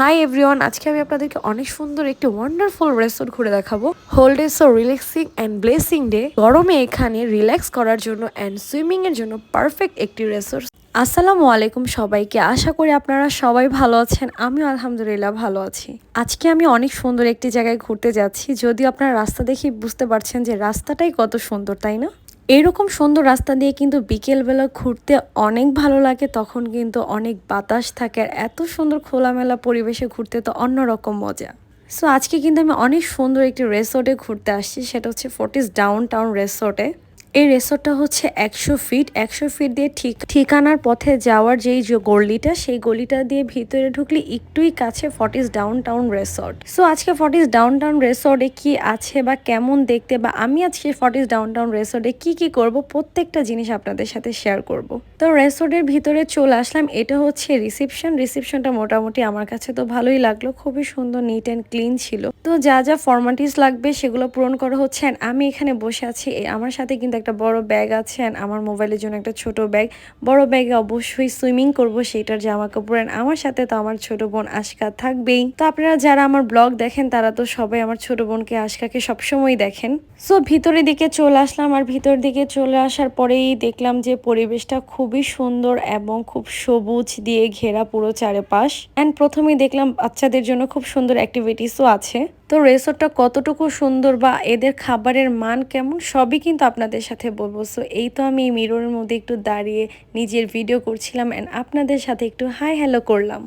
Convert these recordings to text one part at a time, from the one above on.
Hi everyone আজকে আমি আপনাদেরকে অনেক সুন্দর একটি ওয়ান্ডারফুল রেসর্ট ঘুরে দেখাবো। Whole day so relaxing and blessing day গরমে এখানে রিল্যাক্স করার জন্য অ্যান্ড সুইমিং এর জন্য পারফেক্ট একটি রেসর্ট আসসালামু আলাইকুম সবাইকে, আশা করি আপনারা সবাই ভালো আছেন। আমিও আলহামদুলিল্লাহ ভালো আছি। আজকে আমি অনেক সুন্দর একটি জায়গায় ঘুরতে যাচ্ছি। যদিও আপনারা রাস্তা দেখে বুঝতে পারছেন যে রাস্তাটাই কত সুন্দর, তাই না? এরকম সুন্দর রাস্তা দিয়ে কিন্তু বিকেলবেলা ঘুরতে অনেক ভালো লাগে, তখন কিন্তু অনেক বাতাস থাকে আর এত সুন্দর খোলামেলা পরিবেশে ঘুরতে তো অন্যরকম মজা। সো আজকে কিন্তু আমি অনেক সুন্দর একটি রেসর্টে ঘুরতে আসছি, সেটা হচ্ছে ফোর্টিস ডাউন টাউন রেসর্টে এই রেসর্টটা হচ্ছে একশো ফিট। একশো ফিট দিয়ে ঠিক, ঠিকানার পথে যাওয়ার যেই যে গলিটা, সেই গলিটা দিয়ে ভিতরে ঢুকলে একটুই কাছে Fortis down town resort so আজকে ফর্টিস ডাউন টাউন রেসর্টে কি আছে বা কেমন দেখতে বা আমি আজকে ফর্টিস ডাউন টাউন রেসর্টে কি কি করব, প্রত্যেকটা জিনিস আপনাদের সাথে শেয়ার করব। তো রেসর্টের ভিতরে চলে আসলাম, এটা হচ্ছে রিসেপশন রিসেপশনটা মোটামুটি আমার কাছে তো ভালোই লাগল, খুবই সুন্দর নিট অ্যান্ড ক্লিন ছিল। তো যা যা ফর্মালিটিস লাগবে সেগুলো পূরণ করা হচ্ছে। আমি এখানে বসে আছি আমার সাথে কিন্তু একটা বড় ব্যাগ আছে and আমার মোবাইলের জন্য একটা ছোট ব্যাগ বড় ব্যাগে অবশ্যই সুইমিং করব সেটার জামা কাপড় and আমার সাথে তো আমার ছোট বোন আশকা থাকবেই। তো আপনারা যারা আমার ব্লগ দেখেন, তারা তো সবাই আমার ছোট বোনকে, আশকাকে সবসময় দেখেন। সো ভিতরের দিকে চলে আসলাম আর ভিতর দিকে চলে আসার পরেই দেখলাম যে পরিবেশটা খুবই সুন্দর এবং খুব সবুজ দিয়ে ঘেরা পুরো চারপাশ। অ্যান্ড প্রথমেই দেখলাম বাচ্চাদের জন্য খুব সুন্দর অ্যাক্টিভিটিসও আছে। তো রেসর্টটা কতটুকু সুন্দর বা এদের খাবারের মান কেমন, সবই কিন্তু আপনাদের সাথে বলব। সো এই তো আমি মিররের মধ্যে একটু দাঁড়িয়ে নিজের ভিডিও করছিলাম অ্যান্ড আপনাদের সাথে একটু হাই হ্যালো করলাম।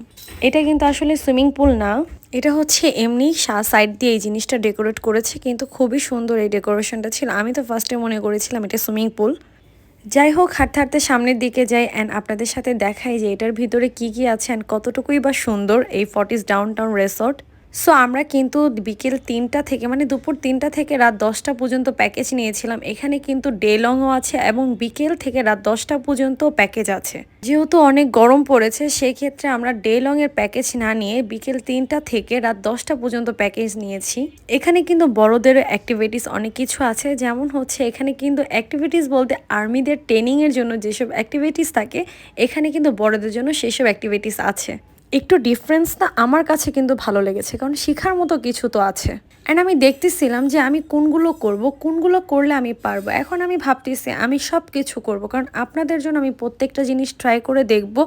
এটা কিন্তু আসলে সুইমিং পুল না। এটা হচ্ছে এমনি সাইড দিয়ে এই জিনিসটা ডেকোরেট করেছে, কিন্তু খুবই সুন্দর এই ডেকোরেশনটা ছিল। আমি তো ফার্স্টে মনে করেছিলাম এটা সুইমিং পুল যাই হোক, হাঁটতে হাঁটতে সামনের দিকে যাই অ্যান্ড আপনাদের সাথে দেখাই যে এটার ভিতরে কি কি আছে অ্যান্ড কতটুকুই বা সুন্দর এই Fortis down town resort so আমরা কিন্তু বিকেল তিনটা থেকে মানে দুপুর তিনটা থেকে রাত দশটা পর্যন্ত প্যাকেজ নিয়েছিলাম। এখানে কিন্তু ডে লংও আছে এবং বিকেল থেকে রাত দশটা পর্যন্ত প্যাকেজ আছে। যেহেতু অনেক গরম পড়েছে, সেক্ষেত্রে আমরা ডে লং এর প্যাকেজ না নিয়ে বিকেল তিনটা থেকে রাত দশটা পর্যন্ত প্যাকেজ নিয়েছি। এখানে কিন্তু বড়দের অ্যাক্টিভিটিস অনেক কিছু আছে। যেমন হচ্ছে, এখানে কিন্তু অ্যাক্টিভিটিস বলতে আর্মিদের ট্রেনিংয়ের জন্য যেসব অ্যাক্টিভিটিস থাকে, এখানে কিন্তু বড়দের জন্য সেসব অ্যাক্টিভিটিস আছে। একটু ডিফারেন্স না আমার কাছে কিন্তু ভালো লেগেছে, কারণ শেখার মতো কিছু তো আছে। অ্যান্ড আমি দেখতেছিলাম যে আমি কোনগুলো করব, কোনগুলো করলে আমি পারব। এখন আমি ভাবতেছি আমি সব কিছু করব, কারণ আপনাদের জন্য আমি প্রত্যেকটা জিনিস ট্রাই করে দেখব,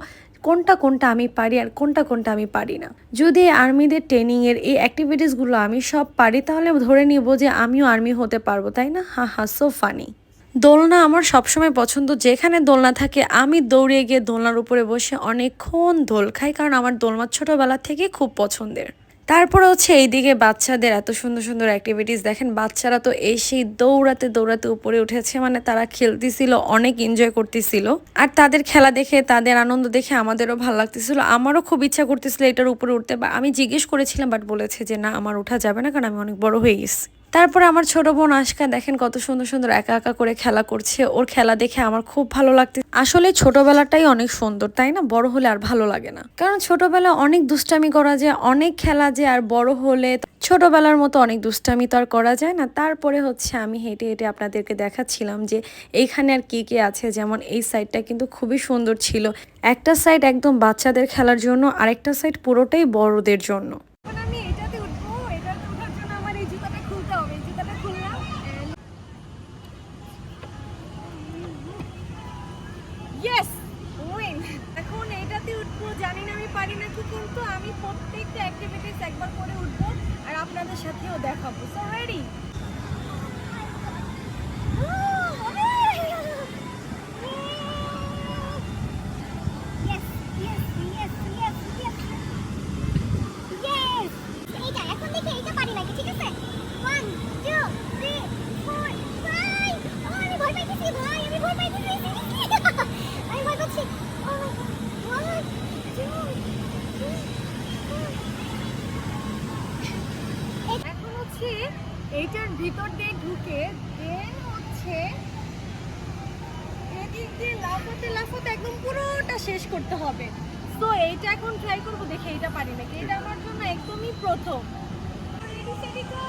কোনটা কোনটা আমি পারি আর কোনটা কোনটা আমি পারি না। যদি আর্মিদের ট্রেনিংয়ের এই অ্যাক্টিভিটিসগুলো আমি সব পারি, তাহলে ধরে নিব যে আমিও আর্মি হতে পারব, তাই না? হা হা সো ফানি দোলনা আমার সবসময় পছন্দ। যেখানে দোলনা থাকে, আমি দৌড়ে গিয়ে দোলনার উপরে বসে অনেকক্ষণ দোল খাই, কারণ আমার দোলমা ছোটোবেলা থেকে খুব পছন্দের। তারপরে হচ্ছে এইদিকে বাচ্চাদের এত সুন্দর সুন্দর অ্যাক্টিভিটিস দেখেন, বাচ্চারা তো এসেই দৌড়াতে দৌড়াতে উপরে উঠেছে মানে তারা খেলতেছিল, অনেক এনজয় করতেছিল। আর তাদের খেলা দেখে, তাদের আনন্দ দেখে আমাদেরও ভালো লাগতেছিল। আমারও খুব ইচ্ছা করতেছিল এটার উপরে উঠতে, বা আমি জিজ্ঞেস করেছিলাম বাট বলেছে যে, না, আমার ওঠা যাবে না, কারণ আমি অনেক বড় হয়ে গেছি। তারপরে আমার ছোট বোন আশকা, দেখেন কত সুন্দর সুন্দর একা একা করে খেলা করছে। ওর খেলা দেখে আমার খুব ভালো লাগতে আসলে ছোটবেলাটাই অনেক সুন্দর, তাই না? বড় হলে আর ভালো লাগে না। কারণ ছোটবেলা অনেক দুষ্টামি করা যায়, অনেক খেলা যায় আর বড় হলে ছোটবেলার মতো অনেক দুষ্টামি তো আর করা যায় না। তারপরে হচ্ছে আমি হেঁটে হেঁটে আপনাদেরকে দেখাচ্ছিলাম যে এইখানে আর কি কি আছে। যেমন এই সাইডটা কিন্তু খুবই সুন্দর ছিল। একটা সাইড একদম বাচ্চাদের খেলার জন্য, আরেকটা সাইড পুরোটাই বড়দের জন্য এখন আমি এটাতে উঠবো এটাতে ওঠার জন্য আমার এই জুতাটা খুলতে হবে এই জুতাটা খুললাম ইয়েস উইন এখন এটাতে উঠবো জানি না আমি পারি নাকি কিন্তু আমি প্রত্যেকটা অ্যাক্টিভিটিস একবার করে উঠবো আর আপনাদের সাথেও দেখাবো so ready Yes, yes, yes, yes, yes. Yes! এইটা এখন দেখে এইটা পারি নাকি ঠিক আছে one two three four five আমি ভয় পাইতেছি ভাই আমি ভয় পাইতেছি আমি ভয় পাচ্ছি ওয়ান টু এখন হচ্ছে এইটার ভিতর দিয়ে ঢুকে দেন হচ্ছে এদিক দিয়ে লাফাতে লাফাতে একদম পুরোটা শেষ করতে হবে। তো এইটা এখন ট্রাই করব দেখে এইটা পারি নাকি? এটা আমার জন্য একদমই প্রথম। steady, go!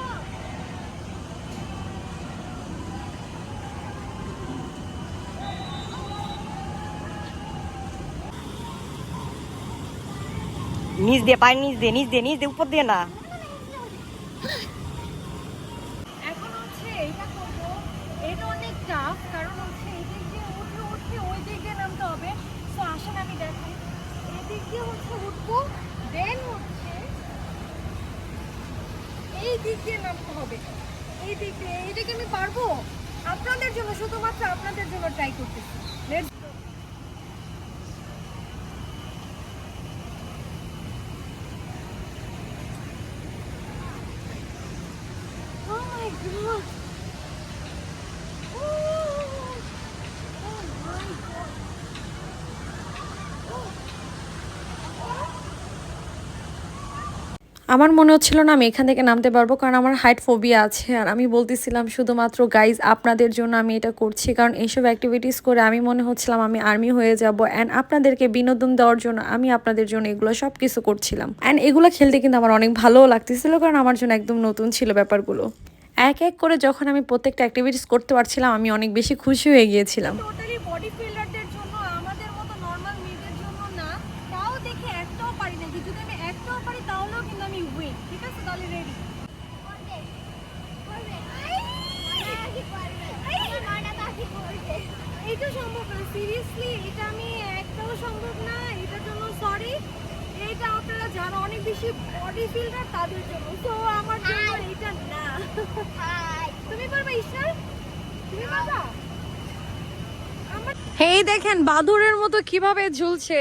নিচ দিয়ে পায়ের নিচ দিয়ে নিচ দিয়ে দিয়ে উপর দিয়ে না এখন হচ্ছে এটা করব এটা অনেক টাফ কারণ হচ্ছে এই দিক দিয়ে উঠে উঠে ওই দিক দিয়ে নামতে হবে। তো আসেন আমি দেখাই। এই দিক দিয়ে হচ্ছে উঠবো দেন হচ্ছে এই দিক দিয়ে নামতে হবে। এই দিক দিয়ে এইটা কি আমি পারব? আপনাদের জন্য, শুধুমাত্র আপনাদের জন্য ট্রাই করতেছি। আমার মনে হচ্ছিল না আমি এখান থেকে নামতে পারব, কারণ আমার হাইট ফোবিয়া আছে। আর আমি বলতেছিলাম শুধুমাত্র গাইজ আপনাদের জন্য আমি এটা করছি। কারণ এইসব অ্যাক্টিভিটিস করে আমি মনে হচ্ছিলাম আমি আর্মি হয়ে যাব অ্যান্ড আপনাদেরকে বিনোদন দেওয়ার জন্য আমি আপনাদের জন্য এগুলো সব কিছু করছিলাম। অ্যান্ড এগুলো খেলতে কিন্তু আমার অনেক ভালোও লাগতেছিল, কারণ আমার জন্য একদম নতুন ছিল ব্যাপারগুলো। এক এক করে যখন আমি প্রত্যেকটা অ্যাক্টিভিটিস করতে পারছিলাম, আমি অনেক বেশি খুশি হয়ে গিয়েছিলাম টোটালি বডি বিল্ডারদের জন্য আমাদের মতো নর্মাল মেয়েদের জন্য না তাও দেখে একটাও পারি না যদি আমি একটাও পারি তাহলেও কিন্তু আমি উইন ঠিক আছে তাহলে রেডি করবে করবে আই পারবে আই মানা বাকি করবে এটা সম্ভব না সিরিয়াসলি এটা আমি একটাও সম্ভব না এটার জন্য সরি এটা আপনারা যারা অনেক বেশি বডি বিল্ডার তাদের জন্য তো আমার জন্য এটা না হাই তুমি পারবে ঈশ্বর তুমি পারবা আমার এই দেখেন, বাদুরের মতো কীভাবে ঝুলছে।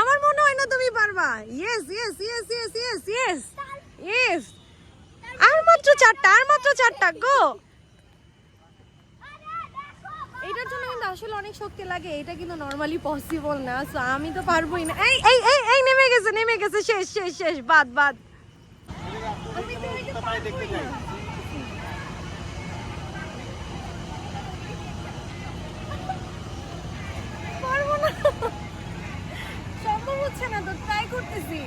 আমার মনে হয় না তুমি পারবা। Yes yes yes yes yes yes yes আর মাত্র চারটা, আর মাত্র চারটা, গো। এটার জন্য কিন্তু আসলে অনেক শক্তি লাগে। এটা কিন্তু নর্মালি পসিবল না সো আমি তো পারবোই না। এই এই এই এই, নেমে গেছে নেমে গেছে। শেষ শেষ শেষ। বাদ বাদ। আমি তো এটা পারবোই না পারব না সম্ভব হচ্ছে না তো ট্রাই করতেছি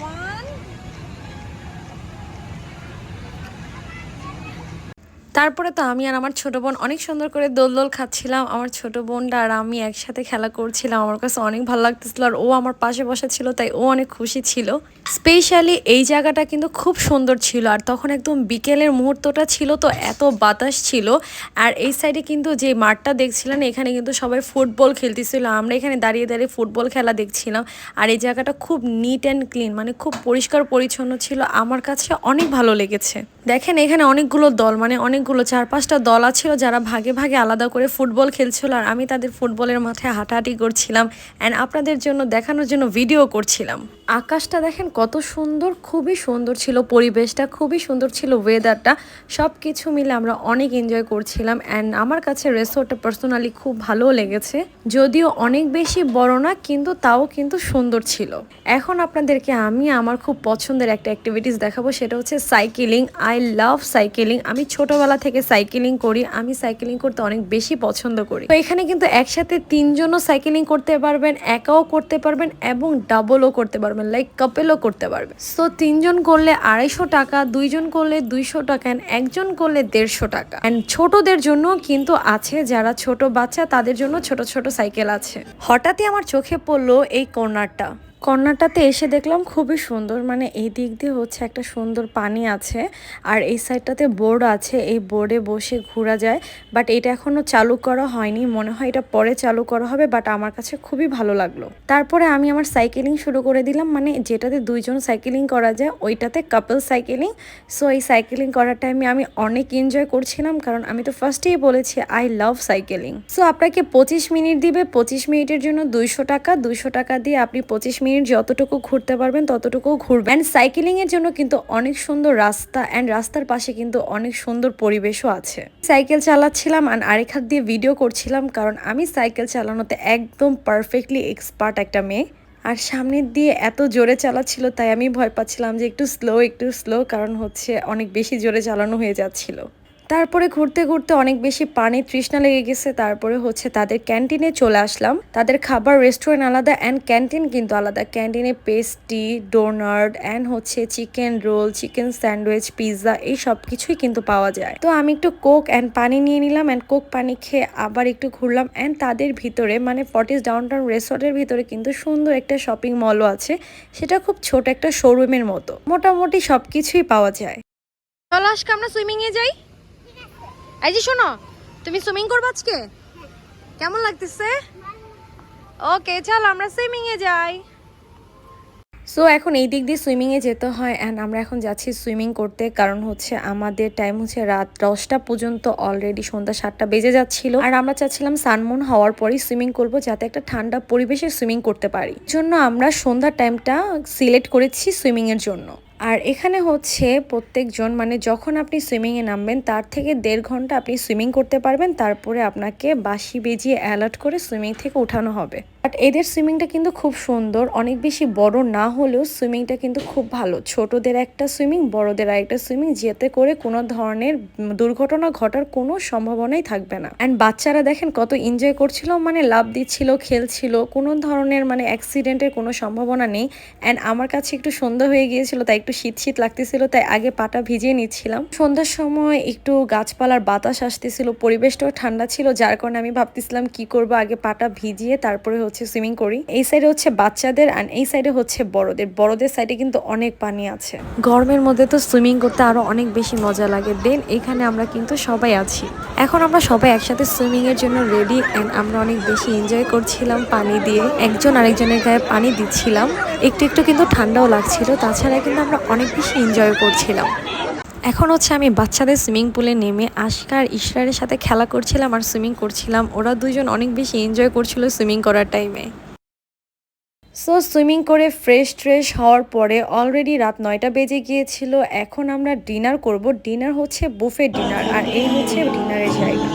ওয়ান তারপরে তো আমি আর আমার ছোট বোন অনেক সুন্দর করে দোল দোল খাচ্ছিলাম। আমার ছোট বোনটা আর আমি একসাথে খেলা করছিলাম। আমার কাছে অনেক ভালো লাগতেছিল আর ও আমার পাশে বসা ছিল, তাই ও অনেক খুশি ছিল। স্পেশালি এই জায়গাটা কিন্তু খুব সুন্দর ছিল আর তখন একদম বিকেলের মুহূর্তটা ছিল তো এত বাতাস ছিল। আর এই সাইডে কিন্তু যে মাঠটা দেখছিলেন, এখানে কিন্তু সবাই ফুটবল খেলতেছিল। আমরা এখানে দাঁড়িয়ে দাঁড়িয়ে ফুটবল খেলা দেখছিলাম। আর এই জায়গাটা খুব নিট অ্যান্ড ক্লিন মানে খুব পরিষ্কার পরিচ্ছন্ন ছিল। আমার কাছে অনেক ভালো লেগেছে। দেখেন, এখানে অনেকগুলো দল মানে অনেকগুলো চার পাঁচটা দল ছিল যারা ভাগে ভাগে আলাদা করে ফুটবল খেলছিল আর আমি তাদের ফুটবলের মাঠে হাঁটাহাঁটি করছিলাম অ্যান্ড আপনাদের জন্য দেখানোর জন্য ভিডিও করছিলাম। আকাশটা দেখেন কত সুন্দর, খুবই সুন্দর ছিল পরিবেশটা, খুবই সুন্দর ছিল ওয়েদারটা সব কিছু মিলে আমরা অনেক এনজয় করছিলাম অ্যান্ড আমার কাছে রেসোর্টটা পার্সোনালি খুব ভালো লেগেছে, যদিও অনেক বেশি বড় না, কিন্তু তাও কিন্তু সুন্দর ছিল। এখন আপনাদেরকে আমি আমার খুব পছন্দের একটা অ্যাক্টিভিটিস দেখাবো, সেটা হচ্ছে সাইকেলিং আই লাভ সাইকেলিং। আমি ছোটবেলা থেকে সাইকেলিং করি। আমি সাইকেলিং করতে অনেক বেশি পছন্দ করি। তো এখানে কিন্তু একসাথে তিনজনও সাইকেলিং করতে পারবেন, একাও করতে পারবেন এবং ডাবলও করতে পারবেন লাইক কাপেলও করতে পারবেন। সো তিনজন করলে আড়াইশো টাকা, দুইজন করলে দুইশো টাকা and একজন করলে দেড়শো টাকা। অ্যান্ড ছোটদের জন্য কিন্তু আছে, যারা ছোট বাচ্চা, তাদের জন্য ছোট ছোট সাইকেল আছে। হঠাৎই আমার চোখে পড়ল এই কর্নারটা। কর্নারটাতে এসে দেখলাম খুবই সুন্দর। মানে এই দিক দিয়ে হচ্ছে একটা সুন্দর পানি আছে আর এই সাইডটাতে বোর্ড আছে। এই বোর্ডে বসে ঘোরা যায়। বাট এটা এখনও চালু করা হয়নি। মনে হয় এটা পরে চালু করা হবে, বাট আমার কাছে খুবই ভালো লাগল। তারপরে আমি আমার সাইকেলিং শুরু করে দিলাম। মানে যেটাতে দুইজন সাইকেলিং করা যায়, ওইটাতে কাপল সাইকেলিং। সো এই সাইকেলিং করার টাইমে আমি অনেক এনজয় করছিলাম। কারণ আমি তো ফার্স্টেই বলেছি আই লাভ সাইকেলিং। সো আপনাকে পঁচিশ মিনিট দিবে। পঁচিশ মিনিটের জন্য দুইশো টাকা। দুইশো টাকা দিয়ে আপনি পঁচিশ মিনিট যতটুকু ঘুরতে পারবেন ততটুকু ঘুরবেন। অ্যান্ড সাইকেলিং এর জন্য কিন্তু অনেক সুন্দর রাস্তা অ্যান্ড রাস্তার পাশে কিন্তু অনেক সুন্দর পরিবেশও আছে। সাইকেল চালাচ্ছিলাম আর আরেক হাত দিয়ে ভিডিও করছিলাম কারণ আমি সাইকেল চালানোতে একদম পারফেক্টলি এক্সপার্ট একটা মেয়ে। আর সামনের দিয়ে এত জোরে চালাচ্ছিল, তাই আমি ভয় পাচ্ছিলাম যে একটু স্লো একটু স্লো কারণ হচ্ছে অনেক বেশি জোরে চালানো হয়ে যাচ্ছিল। তারপরে ঘুরতে ঘুরতে অনেক বেশি পানি তৃষ্ণা লেগে গেছে, তারপরে হচ্ছে তাদের ক্যান্টিনে চলে আসলাম। তাদের খাবার রেস্টুরেন্ট আলাদা অ্যান্ড ক্যান্টিন কিন্তু আলাদা। ক্যান্টিনে পেস্টি ডোনার্ট অ্যান্ড হচ্ছে chicken roll chicken sandwich pizza এই সব কিছুই কিন্তু পাওয়া যায়। তো আমি একটু কোক অ্যান্ড পানি নিয়ে নিলাম অ্যান্ড কোক পানি খেয়ে আবার একটু ঘুরলাম অ্যান্ড তাদের ভিতরে মানে ফর্টিস ডাউনটাউন রেসর্টের ভিতরে কিন্তু সুন্দর একটা শপিং মলও আছে। সেটা খুব ছোট একটা শোরুমের মতো। মোটামুটি সব কিছুই পাওয়া যায়। চলো আজকে আমরা সুইমিংয়ে যাই। এই যে শোনো, তুমি সুইমিং করবে আজকে? কেমন লাগতেছে? ওকে চল আমরা সুইমিং এ যাই। সো এখন এই দিক দিয়ে সুইমিংয়ে যেতে হয় অ্যান্ড আমরা এখন যাচ্ছি সুইমিং করতে, কারণ হচ্ছে আমাদের টাইম হচ্ছে রাত দশটা পর্যন্ত অলরেডি সন্ধ্যা সাতটা বেজে যাচ্ছিল। আর আমরা চাচ্ছিলাম সানমুন হওয়ার পরেই সুইমিং করব, যাতে একটা ঠান্ডা পরিবেশে সুইমিং করতে পারি। জন্য আমরা সন্ধ্যার টাইমটা সিলেক্ট করেছি সুইমিংয়ের জন্য। আর এখানে হচ্ছে প্রত্যেকজন মানে যখন আপনি সুইমিংয়ে নামবেন, তার থেকে দেড় ঘণ্টা আপনি সুইমিং করতে পারবেন। তারপরে আপনাকে বাসি বেজিয়ে অ্যালার্ট করে সুইমিং থেকে উঠানো হবে। বাট এদের সুইমিংটা কিন্তু খুব সুন্দর। অনেক বেশি বড় না হলেও সুইমিংটা কিন্তু খুব ভালো। ছোটদের একটা সুইমিং বড়দের আরেকটা সুইমিং যেতে করে কোনো ধরনের দুর্ঘটনা ঘটার কোনো সম্ভাবনাই থাকবে না। অ্যান্ড বাচ্চারা দেখেন কত এনজয় করছিল মানে লাভ দিচ্ছিল, খেলছিল, কোনো ধরনের মানে অ্যাক্সিডেন্টের কোনো সম্ভাবনা নেই। অ্যান্ড আমার কাছে একটু সন্ধ্যা হয়ে গিয়েছিল, তাই একটু শীত শীত লাগতেছিল, তাই আগে পাটা ভিজিয়ে নিচ্ছিলাম। সন্ধ্যার সময় একটু গাছপালার বাতাস আসতেছিল, পরিবেশটাও ঠান্ডা ছিল, যার কারণে আমি ভাবতেছিলাম, কি করব? আগে পাটা ভিজিয়ে তারপরে হচ্ছে সুইমিং করি। এই সাইডে হচ্ছে বাচ্চাদের আর এই সাইডে হচ্ছে বড়দের। বড়দের সাইডে কিন্তু অনেক পানি আছে। গরমের মধ্যে তো সুইমিং করতে আরও অনেক বেশি মজা লাগে। দেন এখানে আমরা কিন্তু সবাই আছি। এখন আমরা সবাই একসাথে সুইমিং এর জন্য রেডি এন্ড আমরা অনেক বেশি এনজয় করছিলাম পানি দিয়ে। একজন আরেকজনের গায়ে পানি দিচ্ছিলাম। একটু একটু কিন্তু ঠান্ডাও লাগছিল। তাছাড়া কিন্তু আমরা অনেক বেশি এনজয় করছিলাম। এখন হচ্ছে আমি বাচ্চাদের সুইমিং পুলে নেমে আশিকা আর ইশরারের সাথে খেলা করছিলাম আর সুইমিং করছিলাম। ওরা দুজন অনেক বেশি এনজয় করছিল সুইমিং করার টাইমে সো সুইমিং করে ফ্রেশ ট্রেশ হওয়ার পরে অলরেডি রাত নয়টা বেজে গিয়েছিল। এখন আমরা ডিনার করব। ডিনার হচ্ছে বুফে ডিনার আর এই হচ্ছে ডিনারের জায়গা।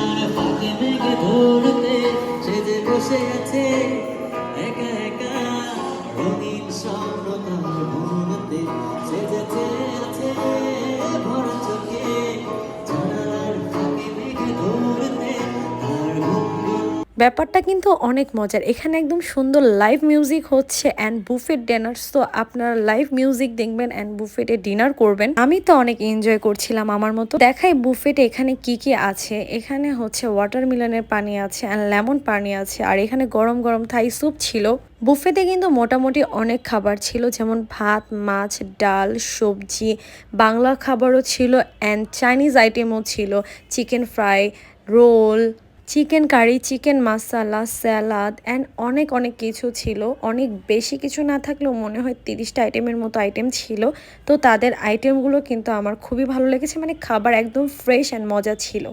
ব্যাপারটা কিন্তু অনেক মজার। এখানে একদম সুন্দর লাইভ মিউজিক হচ্ছে অ্যান্ড বুফেট ডিনার তো আপনারা লাইভ মিউজিক দেখবেন অ্যান্ড বুফেটে ডিনার করবেন। আমি তো অনেক এনজয় করছিলাম আমার মতো। দেখাই বুফেটে এখানে কি কি আছে। এখানে হচ্ছে ওয়াটারমেলনের পানি আছে অ্যান্ড লেমন পানি আছে। আর এখানে গরম গরম থাই স্যুপ ছিল। বুফেতে কিন্তু মোটামুটি অনেক খাবার ছিল, যেমন ভাত, মাছ, ডাল, সবজি। বাংলা খাবারও ছিল অ্যান্ড চাইনিজ আইটেমও ছিল। Chicken fry roll chicken curry, chicken masala, salad and অনেক অনেক কিছু ছিল। অনেক বেশি কিছু না থাকলেও মনে হয় তিরিশটা আইটেমের মতো আইটেম ছিল। তো তাদের আইটেমগুলো কিন্তু আমার খুবই ভালো লেগেছে মানে খাবার একদম ফ্রেশ অ্যান্ড মজা ছিল।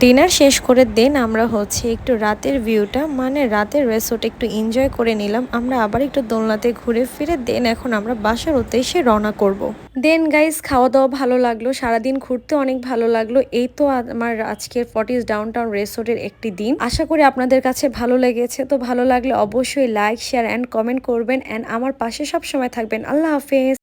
ডিনার শেষ করে দেন আমরা হচ্ছে একটু রাতের ভিউটা মানে রাতের রেসোর্ট একটু এনজয় করে নিলাম। আমরা আবার একটু দোলনাতে ঘুরে ফিরে দেন, এখন আমরা বাসার উদ্দেশ্যে রওনা করব। দেন গাইস খাওয়া দাওয়া ভালো লাগল। সারাদিন ঘুরতে অনেক ভালো লাগল। এই তো আমার আজকের ফর্টিস ডাউনটাউন রেসোর্টের একটি দিন। আশা করি আপনাদের কাছে ভালো লেগেছে। তো ভালো লাগলে অবশ্যই লাইক শেয়ার অ্যান্ড কমেন্ট করবেন। অ্যান্ড আমার পাশে সব সময় থাকবেন। আল্লাহ হাফেজ।